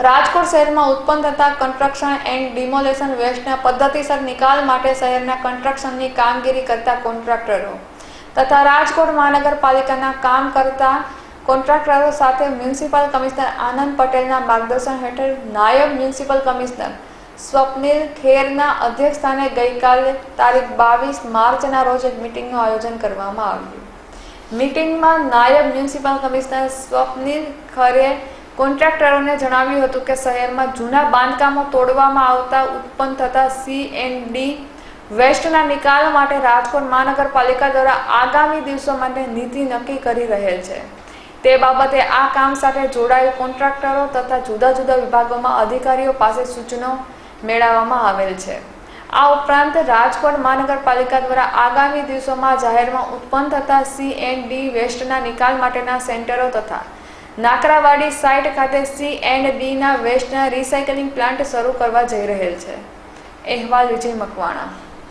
રાજકોટ શહેરમાં ઉત્પન્ન થતા કન્સ્ટ્રક્શન એન્ડ ડિમોલેશન વેસ્ટના પદ્ધતિસર નિકાલ માટે શહેરના કન્સ્ટ્રક્શનની કામગીરી કરતા કોન્ટ્રાક્ટરો તથા રાજકોટ મહાનગરપાલિકાના કામ કરતા કોન્ટ્રાક્ટરો સાથે મ્યુનિસિપલ કમિશનર આનંદ પટેલના માર્ગદર્શન હેઠળ નાયબ મ્યુનિસિપલ કમિશનર સ્વપ્નિલ ખેરના અધ્યક્ષસ્થાને ગઈકાલે તારીખ બાવીસ માર્ચના રોજ એક મિટિંગનું આયોજન કરવામાં આવ્યું. મિટિંગમાં નાયબ મ્યુનિસિપલ કમિશનર સ્વપ્નિલ ખરે કોન્ટ્રાક્ટરોને જણાવ્યું હતું કે શહેરમાં જૂના બાંધકામો તોડવામાં આવતા ઉત્પન્ન થતા સીએનડી વેસ્ટના નિકાલ માટે રાજકોટ મહાનગરપાલિકા દ્વારા આગામી દિવસો માટે નીતિ નક્કી કરી રહેલ છે. તે બાબતે આ કામ સાથે જોડાયેલ કોન્ટ્રાક્ટરો તથા જુદા જુદા વિભાગોમાં અધિકારીઓ પાસે સૂચનો મેળવવામાં આવેલ છે. આ ઉપરાંત રાજકોટ મહાનગરપાલિકા દ્વારા આગામી દિવસોમાં જાહેરમાં ઉત્પન્ન થતા સી એન્ડ ડી વેસ્ટના નિકાલ માટેના સેન્ટરો તથા નાકરાવાડી સાઇટ ખાતે સી એન્ડ બીના વેસ્ટના રિસાયકલિંગ પ્લાન્ટ શરૂ કરવા જઈ રહેલ છે. અહેવાલ વિજય મકવાણા.